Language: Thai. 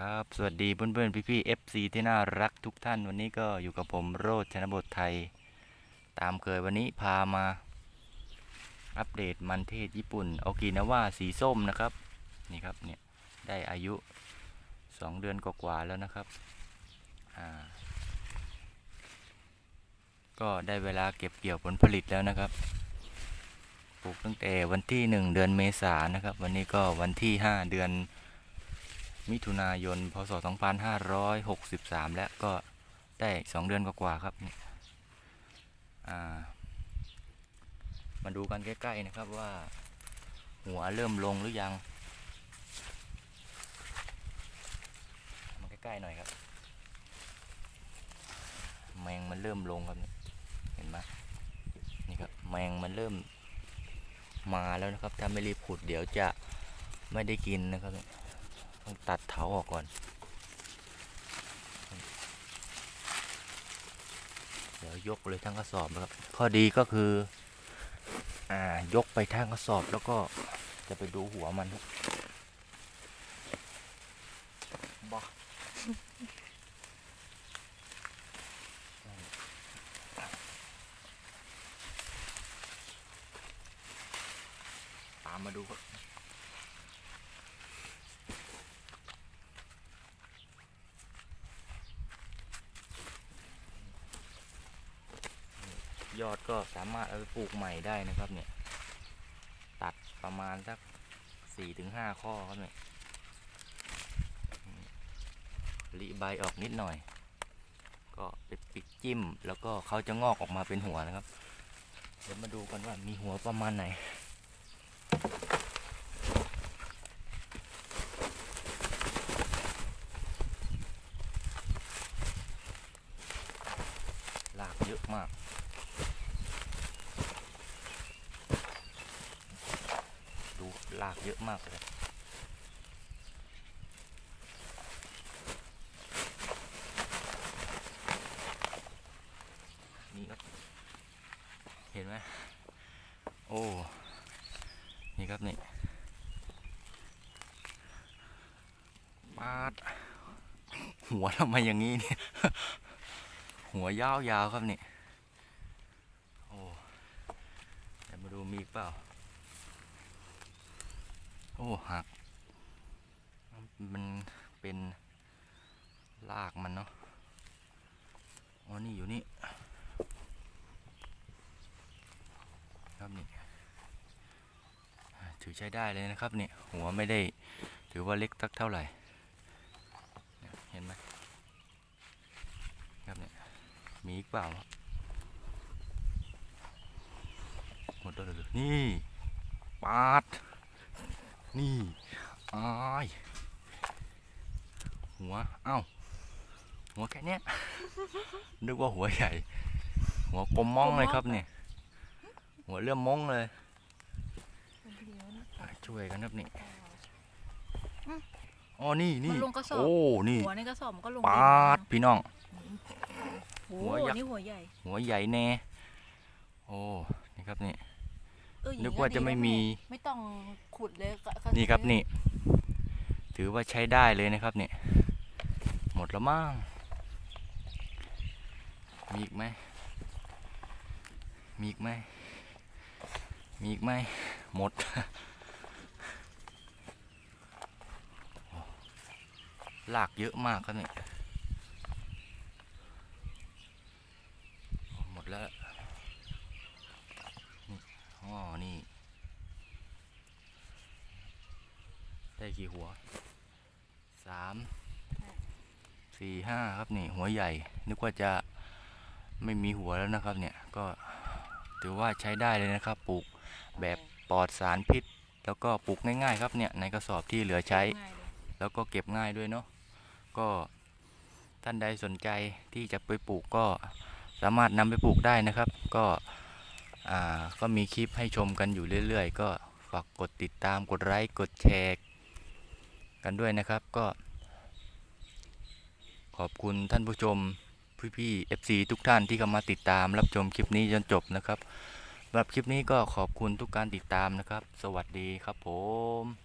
ครับ สวัสดีเพื่อนๆพี่ๆ FC ที่น่ารักทุกท่านวันนี้ก็อยู่กับผมโรดชนบทไทย ตามเคยวันนี้พามา อัปเดตมันเทศญี่ปุ่นโอกินาว่าสีส้มนะครับ นี่ครับเนี่ยได้อายุ 2 เดือนกว่าๆแล้วนะครับอ่าก็ได้เวลาเก็บเกี่ยวผลผลิตแล้วนะครับ ปลูกตั้งแต่วันที่ 1 เดือนเมษายนนะครับ วันนี้ก็วันที่ 5 เดือน มิถุนายน พศ 2563 แล้วก็ได้2เดือนกว่าๆครับามาดูกันใกล้ๆนะครับว่า หัวเริ่มลงหรือยัง มาใกล้ๆหน่อยครับ แมงมันเริ่มลงครับ เห็นไหมนี่ครับแมงมันเริ่มมาแล้วนะครับ ถ้าไม่รีบขุดเดี๋ยวจะไม่ได้กินนะครับนี่ ต้องตัดเถาออกก่อนเดี๋ยวยกเลยทั้งกระสอบนะครับ ข้อดีก็คือ อ่ายกไปทั้งกระสอบแล้วก็จะไปดูหัวมันครับบ้าตามมาดูครับ ยอดก็สามารถเอาไปปลูกใหม่ได้นะครับเนี่ย ตัดประมาณสักสี่ถึงห้าข้อครับเนี่ยรีใบออกนิดหน่อย ก็ไปปิดจิ้ม แล้วก็เขาจะงอกออกมาเป็นหัวนะครับ เดี๋ยวมาดูกันว่ามีหัวประมาณไหนลากเยอะมาก ดู ลากเยอะมากเลยนี่ครับ เห็นไหมโอ้ นี่ครับนี่ปาด หัวทำไมอย่างนี้เนี่ย หัวยาวๆครับนี่ โอ้เดี๋ยวมาดูมีอีกเปล่า โอ้หัก มันเป็นรากมันเนาะ อ๋อ นี่อยู่นี่ ครับนี่ ถือใช้ได้เลยนะครับนี่หัวไม่ได้ถือว่าเล็กสักเท่าไหร่ เห็นไหมครับเนี่ย มีอีกเปล่าหมดแล้วเหรอนี่ปาด นี่อายหัว เอ้า หัวแค่เนี้ย นึกว่าหัวใหญ่ หัวกลมมองเลยครับเนี่ย หัวเริ่มมองเลยอะช่วยกันครับนี่อ๋อนี่นี่มันลงกระสอบ โอ้นี่หัวในกระสอบมันก็ลงปดินาดพี่น้องโอ้หัโหวยักษ์นี่หัวใหญ่หัวใหญ่แน่ โอ้ นี่ครับนี่ เอออย่างนึกว่าจะไม่มีดีนแไม่ต้องขุดเลยกะกะนี่ครับนี่ ถือว่าใช้ได้เลยนะครับเนี่ย หมดแล้วมั้งมีอีกไหมมีอีกไหมมีอีกไหมหมดโอ้ลากเยอะมากครับเนี่ยโอ้หมดแล้ว นี่อ๋อ นี่ ได้กี่หัวสามสี่ห้าครับนี่หัวใหญ่ นึกว่าจะไม่มีหัวแล้วนะครับเนี่ยก็ถือว่าใช้ได้เลยนะครับ ปลูกแบบปลอดสารพิษ แล้วก็ปลูกง่ายๆครับเนี่ยในกระสอบที่เหลือใช้ง่ายเลยแล้วก็เก็บง่ายด้วยเนาะก็ท่านใดสนใจที่จะไปปลูกก็สามารถนำไปปลูกได้นะครับ ก็อ่าก็มีคลิปให้ชมกันอยู่เรื่อย ๆ ก็ฝากกดติดตามกดไลค์กดแชร์ กันด้วยนะครับก็ ขอบคุณท่านผู้ชมพี่ๆ FC ทุกท่านที่เข้ามาติดตามรับชมคลิปนี้จนจบนะครับสำหรับคลิปนี้ก็ขอบคุณทุกการติดตามนะครับ สวัสดีครับผม